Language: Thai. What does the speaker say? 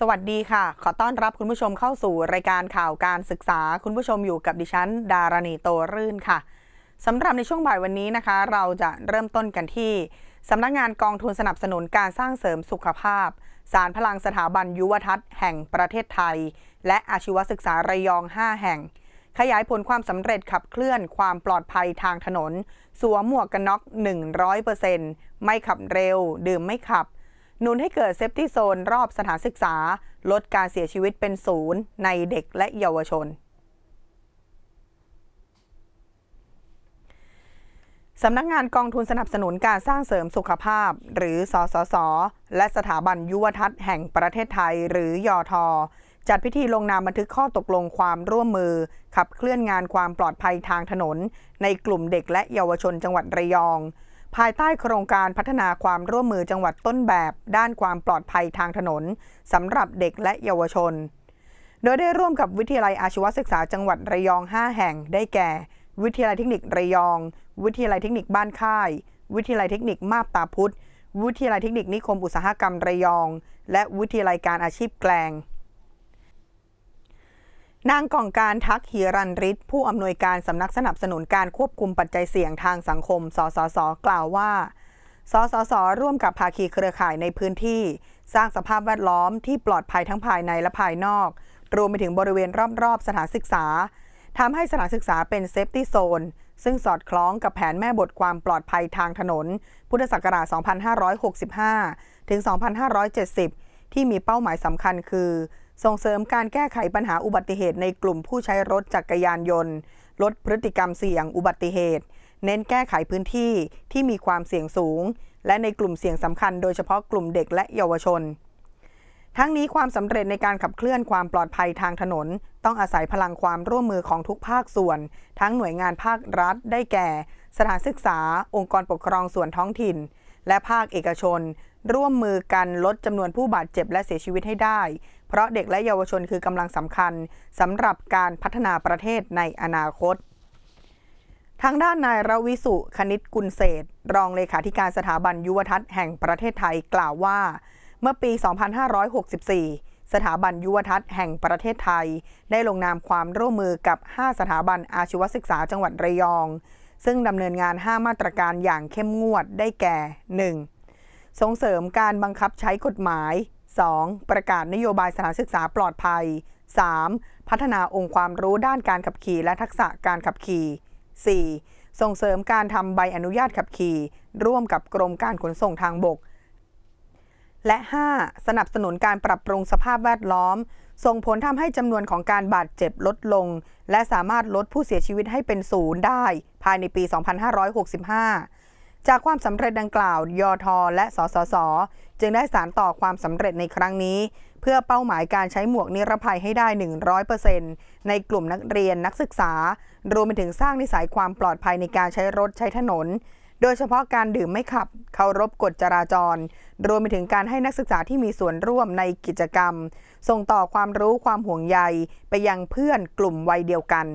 สวัสดีค่ะ ขอต้อนรับคุณผู้ชมเข้าสู่รายการข่าวการศึกษา คุณผู้ชมอยู่กับดิฉัน ดารณีโตรื่นค่ะสำหรับในช่วงบ่ายวันนี้นะคะ เราจะเริ่มต้นกันที่สำนักงงานกองทุนสนับสนุนการสร้างเสริมสุขภาพ สารพลังสถาบันยุวทัศน์แห่งประเทศไทย และอาชีวศึกษาระยอง 5 แห่ง ขยายผลความสำเร็จขับเคลื่อนความปลอดภัยทางถนน สวมหมวกกันน็อก 100%ไม่ขับเร็ว ดื่มไม่ขับ หนุนให้เกิดเซฟตี้โซนรอบสถานศึกษา ลดการเสียชีวิตเป็นศูนย์ในเด็กและเยาวชนสำนักงานกองทุนสนับสนุนการสร้างเสริมสุขภาพ หรือ สสส และสถาบันยุวทัศน์แห่งประเทศไทย หรือยอทอจัดพิธีลงนามบันทึกข้อตกลงความร่วมมือ ขับเคลื่อนงานความปลอดภัยทางถนน ในกลุ่มเด็กและเยาวชนจังหวัดระยอง ภายใต้โครงการพัฒนาความร่วมมือจังหวัดต้นแบบ ด้านความปลอดภัยทางถนนสำหรับเด็กและเยาวชน โดยได้ร่วมกับวิทยาลัยอาชีวศึกษาจังหวัดระยอง 5 แห่ง ได้แก่ วิทยาลัยเทคนิคระยอง วิทยาลัยเทคนิคบ้านค่าย วิทยาลัยเทคนิคมาบตาพุธวิทยาลัยเทคนิคนิคมอุตสาหกรรมระยอง และวิทยาลัยการอาชีพแกลง นางกองการทักฮีรันริศผู้อำนวยการสำนักสนับสนุนการควบคุมปัจจัยเสี่ยงทางสังคม สสส กล่าวว่า สสส ร่วมกับภาคีเครือข่ายในพื้นที่ สร้างสภาพแวดล้อมที่ปลอดภัยทั้งภายในและภายนอก รวมไปถึงบริเวณรอบๆ สถานศึกษาทำให้สถานศึกษาเป็นเซฟตี้โซน ซึ่งสอดคล้องกับแผนแม่บทความปลอดภัยทางถนน พุทธศักราช 2565 ถึง 2570 ที่มีเป้าหมายสำคัญคือ ส่งเสริมการแก้ไขปัญหาอุบัติเหตุในกลุ่มผู้ใช้รถจักรยานยนต์ ลดพฤติกรรมเสี่ยงอุบัติเหตุ เน้นแก้ไขพื้นที่ที่มีความเสี่ยงสูง และในกลุ่มเสี่ยงสำคัญโดยเฉพาะกลุ่มเด็กและเยาวชน ทั้งนี้ความสำเร็จในการขับเคลื่อนความปลอดภัยทางถนน ต้องอาศัยพลังความร่วมมือของทุกภาคส่วน ทั้งหน่วยงานภาครัฐ ได้แก่ สถานศึกษา องค์กรปกครองส่วนท้องถิ่น และภาคเอกชน ร่วมมือกันลดจำนวนผู้บาดเจ็บและเสียชีวิตให้ได้ เพราะเด็กและเยาวชนคือกำลังสำคัญสำหรับการพัฒนาประเทศในอนาคต ทางด้านนายรวิสุคณิตกุลเศษ รองเลขาธิการสถาบันยุวทัศน์แห่งประเทศไทยกล่าวว่า เมื่อปี 2564สถาบันยุวทัศน์แห่งประเทศไทย ได้ลงนามความร่วมมือกับ 5 สถาบันอาชีวศึกษาจังหวัดระยอง ซึ่งดำเนินงาน 5 มาตรการอย่างเข้มงวดได้แก่ 1. ส่งเสริมการบังคับใช้กฎหมาย 2. ประกาศนโยบายสถานศึกษาปลอดภัย 3. พัฒนาองค์ความรู้ด้านการขับขี่และทักษะการขับขี่ 4. ส่งเสริมการทำใบอนุญาตขับขี่ ร่วมกับกรมการขนส่งทางบก และ 5. สนับสนุนการปรับปรุงสภาพแวดล้อม ส่งผลทำให้จำนวนของการบาดเจ็บลดลง และสามารถลดผู้เสียชีวิตให้เป็นศูนย์ได้ ภายในปี 2565 จากความสำเร็จดังกล่าวยอทอและสสส จึงได้สารต่อความสำเร็จในครั้งนี้ เพื่อเป้าหมายการใช้หมวกนิรภัยให้ได้ 100%ในกลุ่มนักเรียนนักศึกษา รวมไปถึงสร้างนิสัยความปลอดภัยในการใช้รถใช้ถนน โดยเฉพาะการดื่มไม่ขับ เคารพกฎจราจร รวมไปถึงการให้นักศึกษาที่มีส่วนร่วมในกิจกรรม ส่งต่อความรู้ความห่วงใยไปยังเพื่อนกลุ่มวัยเดียวกัน